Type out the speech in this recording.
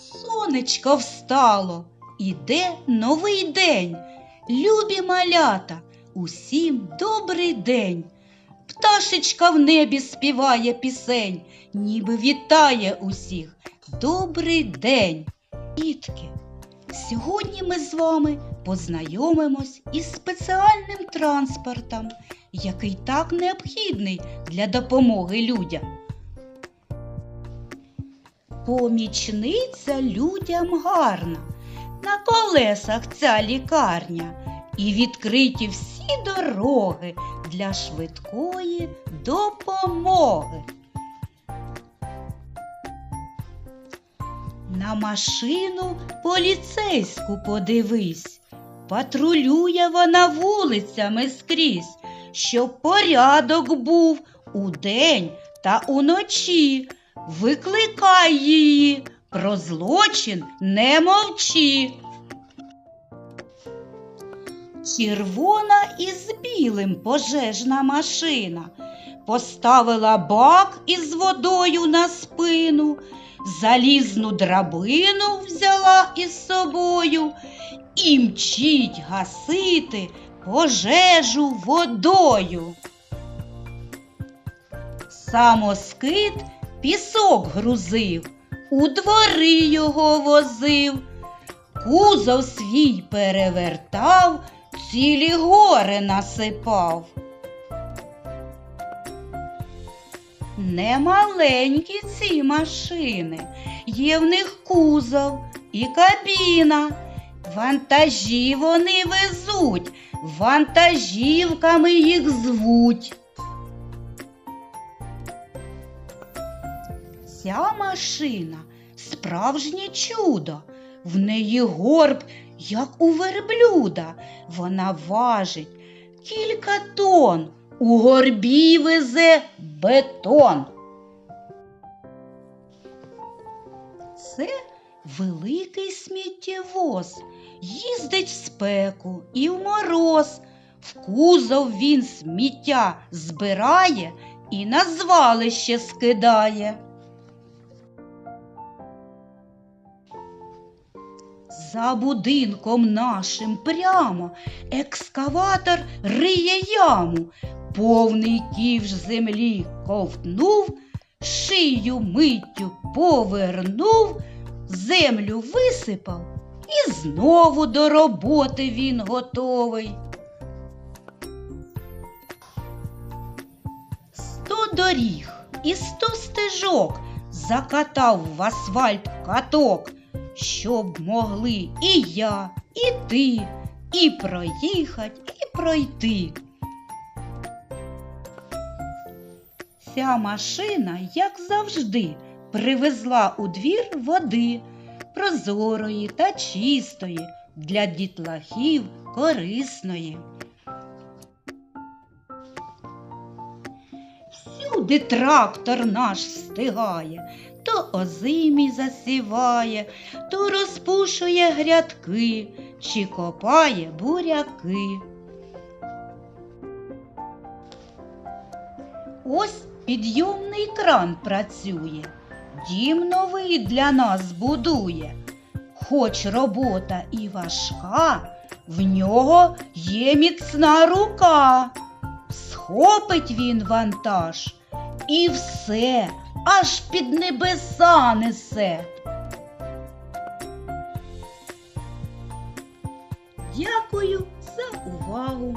Сонечко встало, іде новий день. Любі малята, усім добрий день. Пташечка в небі співає пісень, ніби вітає усіх. Добрий день, дітки! Сьогодні ми з вами познайомимось із спеціальним транспортом, який так необхідний для допомоги людям. Помічниця людям гарна, на колесах ця лікарня, і відкриті всі дороги для швидкої допомоги. На машину поліцейську подивись, патрулює вона вулицями скрізь, щоб порядок був удень та уночі. Викликай її, про злочин не мовчи. Червона із білим пожежна машина поставила бак із водою на спину, залізну драбину взяла із собою і мчить гасити пожежу водою. Самоскид пісок грузив, у двори його возив, кузов свій перевертав, цілі гори насипав. Немаленькі ці машини, є в них кузов і кабіна. Вантажі вони везуть, вантажівками їх звуть. Ця машина справжнє чудо. В неї горб, як у верблюда. Вона важить кілька тонн. У горбі везе бетон. Це великий сміттєвоз. Їздить в спеку і в мороз. В кузов він сміття збирає і на звалище скидає. За будинком нашим прямо. Екскаватор риє яму, повний ківш землі ковтнув, шию миттю повернув, землю висипав. І знову до роботи він готовий. Сто доріг і сто стежок закатав в асфальт каток щоб могли і я, і ти, і проїхать, і пройти. Ця машина, як завжди, привезла у двір води прозорої та чистої, для дітлахів корисної. Всюди трактор наш встигає, то озимі засіває, то розпушує грядки чи копає буряки. Ось підйомний кран працює, дім новий для нас будує. Хоч робота і важка, в нього є міцна рука. Схопить він вантаж і все аж під небеса несе. Дякую за увагу!